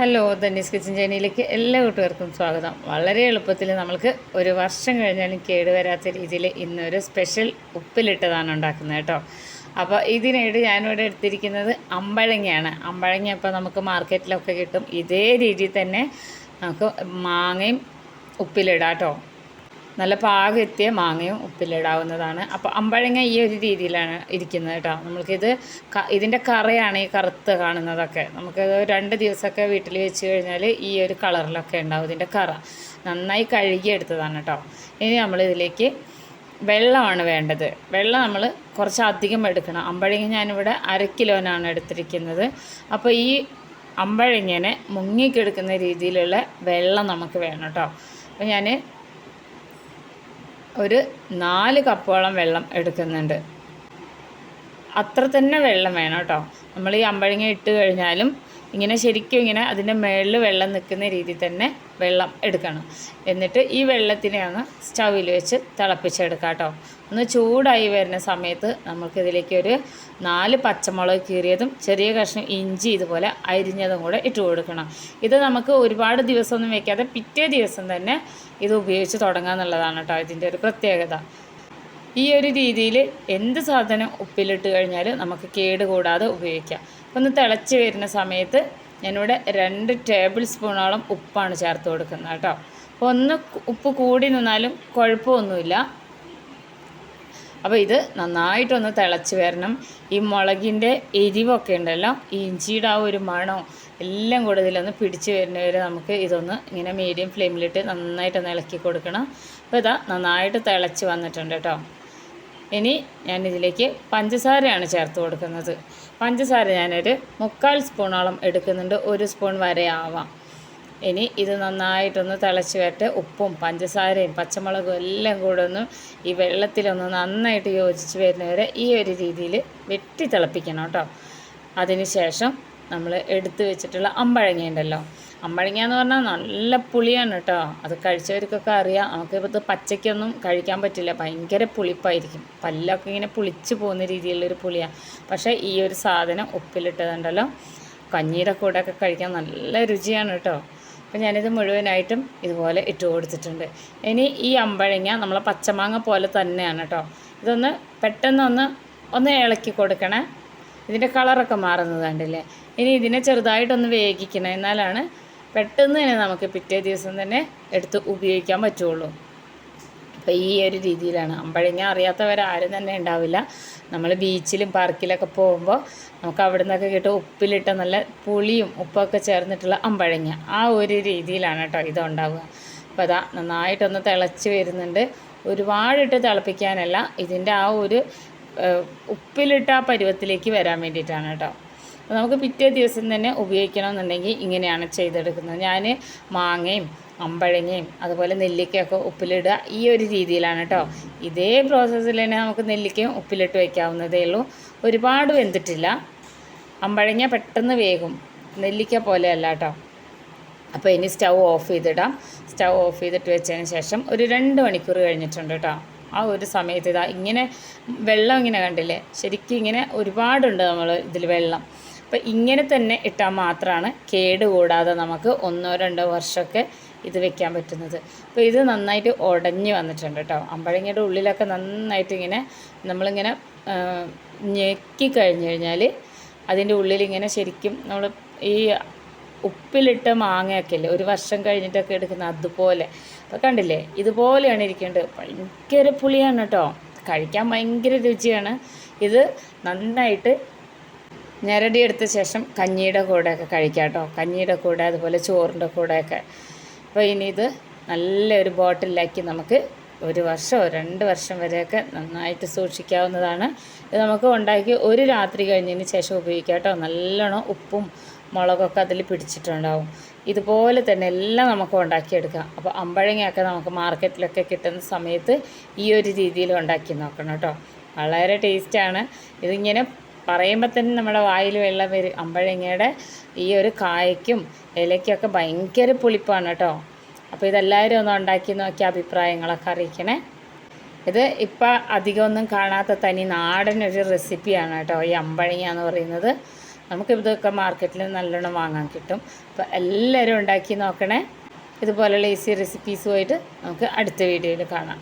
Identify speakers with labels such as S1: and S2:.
S1: Hello ധന്യസ് kitchen ചൈനയിലേക്ക് എല്ലാ കൂട്ടുകാർക്കും സ്വാഗതം. വളരെ എളുപ്പത്തിൽ നമ്മൾക്ക് ഒരു വർഷം കഴിഞ്ഞാലും കേടുവരാത്ത രീതിയിൽ ഇന്നൊരു സ്പെഷ്യൽ ഉപ്പിലിട്ടതാണ് ഉണ്ടാക്കുന്നത് കേട്ടോ. അപ്പോൾ ഇതിനായിട്ട് ഞാനിവിടെ എടുത്തിരിക്കുന്നത് അമ്പഴങ്ങയാണ്. അമ്പഴങ്ങ ഇപ്പോൾ നമുക്ക് മാർക്കറ്റിലൊക്കെ കിട്ടും. ഇതേ രീതിയിൽ തന്നെ നമുക്ക് മാങ്ങയും ഉപ്പിലിടാം കേട്ടോ. നല്ല പാകെത്തിയ മാങ്ങയും ഉപ്പിലിടാവുന്നതാണ് അപ്പോൾ അമ്പഴങ്ങ ഈ ഒരു രീതിയിലാണ് ഇരിക്കുന്നത് കേട്ടോ. നമ്മൾക്കിത് ക ഇതിന്റെ കറയാണ് ഈ കറുത്ത് കാണുന്നതൊക്കെ. നമുക്കത് രണ്ട് ദിവസമൊക്കെ വീട്ടിൽ വെച്ച് കഴിഞ്ഞാൽ ഈ ഒരു കളറിലൊക്കെ ഉണ്ടാവും ഇതിന്റെ കറ. നന്നായി കഴുകിയെടുത്തതാണ് കേട്ടോ. ഇനി നമ്മളിതിലേക്ക് വെള്ളമാണ് വേണ്ടത്. വെള്ളം നമ്മൾ കുറച്ച് അധികം എടുക്കണം. അമ്പഴങ്ങ ഞാനിവിടെ അര കിലോനാണ് എടുത്തിരിക്കുന്നത്. അപ്പോൾ ഈ അമ്പഴങ്ങനെ മുങ്ങിക്കെടുക്കുന്ന രീതിയിലുള്ള വെള്ളം നമുക്ക് വേണം കേട്ടോ. അപ്പോൾ ഞാൻ ഒരു നാല് കപ്പോളം വെള്ളം എടുക്കുന്നുണ്ട്. അത്ര തന്നെ വെള്ളം വേണം കേട്ടോ. നമ്മൾ ഈ അമ്പഴങ്ങ ഇട്ട് കഴിഞ്ഞാലും ഇങ്ങനെ ശരിക്കും ഇങ്ങനെ അതിന്റെ മുകളിൽ വെള്ളം നിൽക്കുന്ന രീതിയിൽ തന്നെ വെള്ളം എടുക്കണം. എന്നിട്ട് ഈ വെള്ളത്തിനെ സ്റ്റൗവിൽ വെച്ച് തിളപ്പിച്ചെടുക്കാം കേട്ടോ. ഒന്ന് ചൂടായി വരുന്ന സമയത്ത് നമുക്കിതിലേക്ക് ഒരു നാല് പച്ചമുളക് കീറിയതും ചെറിയ കഷ്ണം ഇഞ്ചി ഇതുപോലെ അരിഞ്ഞതും കൂടെ ഇട്ട് കൊടുക്കണം. ഇത് നമുക്ക് ഒരുപാട് ദിവസമൊന്നും വെക്കാതെ പിറ്റേ ദിവസം തന്നെ ഇത് ഉപയോഗിച്ച് തുടങ്ങാമെന്നുള്ളതാണ് കേട്ടോ ഇതിന്റെ ഒരു പ്രത്യേകത. ഈ ഒരു രീതിയിൽ എന്ത് സാധനം ഉപ്പിലിട്ട് കഴിഞ്ഞാൽ നമുക്ക് കേട് കൂടാതെ ഉപയോഗിക്കാം. ഒന്ന് തിളച്ച് വരുന്ന സമയത്ത് ഞാനിവിടെ രണ്ട് ടേബിൾ സ്പൂണോളം ഉപ്പാണ് ചേർത്ത് കൊടുക്കുന്നത് കേട്ടോ. അപ്പോൾ ഒന്ന് ഉപ്പ് കൂടി നിന്നാലും കുഴപ്പമൊന്നുമില്ല. അപ്പോൾ ഇത് നന്നായിട്ടൊന്ന് തിളച്ച് വരണം. ഈ മുളകിന്റെ എരിവൊക്കെ ഉണ്ടല്ലോ ഈ ഇഞ്ചിയുടെ ആ ഒരു മണവും എല്ലാം കൂടെ ഇതിലൊന്ന് പിടിച്ച് വരുന്നവരെ നമുക്ക് ഇതൊന്ന് ഇങ്ങനെ മീഡിയം ഫ്ലെയിമിലിട്ട് നന്നായിട്ടൊന്ന് ഇളക്കി കൊടുക്കണം. അപ്പോൾ ഇതാ നന്നായിട്ട് തിളച്ച് വന്നിട്ടുണ്ട് കേട്ടോ. ഇനി ഞാനിതിലേക്ക് പഞ്ചസാരയാണ് ചേർത്ത് കൊടുക്കുന്നത്. പഞ്ചസാര ഞാനൊരു മുക്കാൽ സ്പൂണോളം എടുക്കുന്നുണ്ട്. ഒരു സ്പൂൺ വരെ ആവാം. ഇനി ഇത് നന്നായിട്ടൊന്ന് തിളച്ച് വരട്ടെ. ഉപ്പും പഞ്ചസാരയും പച്ചമുളകും എല്ലാം കൂടെ ഒന്ന് ഈ വെള്ളത്തിലൊന്ന് നന്നായിട്ട് യോജിച്ച് വരുന്നവരെ ഈ ഒരു രീതിയിൽ വെട്ടി തിളപ്പിക്കണം കേട്ടോ. അതിന് ശേഷം നമ്മൾ എടുത്തു വെച്ചിട്ടുള്ള അമ്പഴങ്ങ ഉണ്ടല്ലോ അമ്പഴങ്ങ എന്ന് പറഞ്ഞാൽ നല്ല പുളിയാണ് കേട്ടോ അത് കഴിച്ചവർക്കൊക്കെ അറിയാം. നമുക്കിപ്പോൾ ഇത് പച്ചയ്ക്കൊന്നും കഴിക്കാൻ പറ്റില്ല. ഭയങ്കര പുളിപ്പായിരിക്കും. പല്ലൊക്കെ ഇങ്ങനെ പുളിച്ച് പോകുന്ന രീതിയിലുള്ളൊരു പുളിയാണ് പക്ഷേ ഈ ഒരു സാധനം ഉപ്പിലിട്ടതുണ്ടല്ലോ. കഞ്ഞിയുടെ ഒക്കെ കഴിക്കാൻ നല്ല രുചിയാണ് കേട്ടോ അപ്പോൾ ഞാനിത് മുഴുവനായിട്ടും ഇതുപോലെ ഇട്ട് കൊടുത്തിട്ടുണ്ട്. ഇനി ഈ അമ്പഴങ്ങ നമ്മളെ പച്ചമാങ്ങ പോലെ തന്നെയാണ് കേട്ടോ ഇതൊന്ന് പെട്ടെന്നൊന്ന് ഒന്ന് ഇളക്കി കൊടുക്കണേ. ഇതിന്റെ കളറൊക്കെ മാറുന്നത് കണ്ടില്ലേ? ഇനി ഇതിനെ ചെറുതായിട്ടൊന്ന് വേവിക്കണം. എന്നാലാണ് പെട്ടെന്ന് തന്നെ നമുക്ക് പിറ്റേ ദിവസം തന്നെ എടുത്ത് ഉപയോഗിക്കാൻ പറ്റുള്ളൂ. അപ്പോൾ ഈ ഒരു രീതിയിലാണ്. അമ്പഴങ്ങ അറിയാത്തവരാരും തന്നെ ഉണ്ടാവില്ല. നമ്മൾ ബീച്ചിലും പാർക്കിലൊക്കെ പോകുമ്പോൾ നമുക്ക് അവിടെ നിന്നൊക്കെ കിട്ടും ഉപ്പിലിട്ട നല്ല പുളിയും ഉപ്പൊക്കെ ചേർന്നിട്ടുള്ള അമ്പഴങ്ങ. ആ ഒരു രീതിയിലാണ് കേട്ടോ ഇത് ഉണ്ടാവുക അപ്പോൾ അതാ നന്നായിട്ടൊന്ന് തിളച്ച് വരുന്നുണ്ട്. ഒരുപാടിട്ട് തിളപ്പിക്കാനല്ല. ഇതിന്റെ ആ ഒരു ഉപ്പിലിട്ട ആ പരുവത്തിലേക്ക് വരാൻ വേണ്ടിയിട്ടാണ് കേട്ടോ. അപ്പോൾ നമുക്ക് പിറ്റേ ദിവസം തന്നെ ഉപയോഗിക്കണമെന്നുണ്ടെങ്കിൽ ഇങ്ങനെയാണ് ചെയ്തെടുക്കുന്നത്. ഞാൻ മാങ്ങയും അമ്പഴങ്ങയും അതുപോലെ നെല്ലിക്കയൊക്കെ ഉപ്പിലിടുക ഈ ഒരു രീതിയിലാണ് കേട്ടോ ഇതേ പ്രോസസ്സിൽ തന്നെ നമുക്ക് നെല്ലിക്കയും ഉപ്പിലിട്ട് വയ്ക്കാവുന്നതേ ഉള്ളൂ. ഒരുപാട് വെന്തിട്ടില്ല. അമ്പഴങ്ങ പെട്ടെന്ന് വേകും നെല്ലിക്ക പോലെയല്ല കേട്ടോ അപ്പോൾ ഇനി സ്റ്റൗ ഓഫ് ചെയ്തിടാം. സ്റ്റൗ ഓഫ് ചെയ്തിട്ട് വെച്ചതിന് ശേഷം ഒരു രണ്ട് മണിക്കൂർ കഴിഞ്ഞിട്ടുണ്ട് കേട്ടോ ആ ഒരു സമയത്ത് ഇതാ ഇങ്ങനെ വെള്ളം ഇങ്ങനെ കണ്ടില്ലേ? ശരിക്കും ഇങ്ങനെ ഒരുപാടുണ്ട് നമ്മൾ ഇതിൽ വെള്ളം. അപ്പോൾ ഇങ്ങനെ തന്നെ ഇട്ടാൽ മാത്രമാണ് കേട് കൂടാതെ നമുക്ക് ഒന്നോ രണ്ടോ വർഷമൊക്കെ ഇത് വെക്കാൻ പറ്റുന്നത്. അപ്പോൾ ഇത് നന്നായിട്ട് ഉടഞ്ഞ് വന്നിട്ടുണ്ട് കേട്ടോ. അമ്പഴങ്ങയുടെ ഉള്ളിലൊക്കെ നന്നായിട്ട് ഇങ്ങനെ നമ്മളിങ്ങനെ ഞെക്കി കഴിഞ്ഞ് കഴിഞ്ഞാൽ അതിന്റെ ഉള്ളിലിങ്ങനെ ശരിക്കും നമ്മൾ ഈ ഉപ്പിലിട്ട മാങ്ങയൊക്കെ ഇല്ലേ ഒരു വർഷം കഴിഞ്ഞിട്ടൊക്കെ എടുക്കുന്ന അതുപോലെ. അപ്പോൾ കണ്ടില്ലേ ഇതുപോലെയാണ് ഇരിക്കേണ്ടത്. ഭയങ്കര പുളിയാണ് കേട്ടോ. കഴിക്കാൻ ഭയങ്കര രുചിയാണ്. ഇത് നന്നായിട്ട് ഞെരടിയെടുത്ത ശേഷം കഞ്ഞിയുടെ കൂടെയൊക്കെ കഴിക്കാം കേട്ടോ. കഞ്ഞിയുടെ കൂടെ അതുപോലെ ചോറിന്റെ കൂടെയൊക്കെ. അപ്പോൾ ഇനി ഇത് നല്ലൊരു ബോട്ടിലാക്കി നമുക്ക് ഒരു വർഷമോ രണ്ട് വർഷം വരെയൊക്കെ നന്നായിട്ട് സൂക്ഷിക്കാവുന്നതാണ്. ഇത് നമുക്ക് ഉണ്ടാക്കി ഒരു രാത്രി കഴിഞ്ഞതിന് ശേഷം ഉപയോഗിക്കാം കേട്ടോ. നല്ലോണം ഉപ്പും മുളകൊക്കെ അതിൽ പിടിച്ചിട്ടുണ്ടാവും. ഇതുപോലെ തന്നെ എല്ലാം നമുക്ക് ഉണ്ടാക്കിയെടുക്കാം. അപ്പോൾ അമ്പഴങ്ങയൊക്കെ നമുക്ക് മാർക്കറ്റിലൊക്കെ കിട്ടുന്ന സമയത്ത് ഈ ഒരു രീതിയിൽ ഉണ്ടാക്കി നോക്കണം കേട്ടോ. വളരെ ടേസ്റ്റാണ്. ഇതിങ്ങനെ പറയുമ്പോൾ തന്നെ നമ്മുടെ വായിൽ വെള്ളം വരും. അമ്പഴങ്ങയുടെ ഈ ഒരു കായ്ക്കും ഇലയ്ക്കൊക്കെ ഭയങ്കര പുളിപ്പാണ് കേട്ടോ. അപ്പോൾ ഇതെല്ലാവരും ഒന്ന് ഉണ്ടാക്കി നോക്കി അഭിപ്രായങ്ങളൊക്കെ അറിയിക്കണേ. ഇത് ഇപ്പം അധികമൊന്നും കാണാത്ത തനി നാടൻ ഒരു റെസിപ്പിയാണ് കേട്ടോ ഈ അമ്പഴങ്ങ എന്ന് പറയുന്നത്. നമുക്ക് ഇതൊക്കെ മാർക്കറ്റിൽ നല്ലോണം വാങ്ങാൻ കിട്ടും. അപ്പോൾ എല്ലാവരും ഉണ്ടാക്കി നോക്കണേ. ഇതുപോലെയുള്ള ഈസി റെസിപ്പീസുമായിട്ട് നമുക്ക് അടുത്ത വീഡിയോയിൽ കാണാം.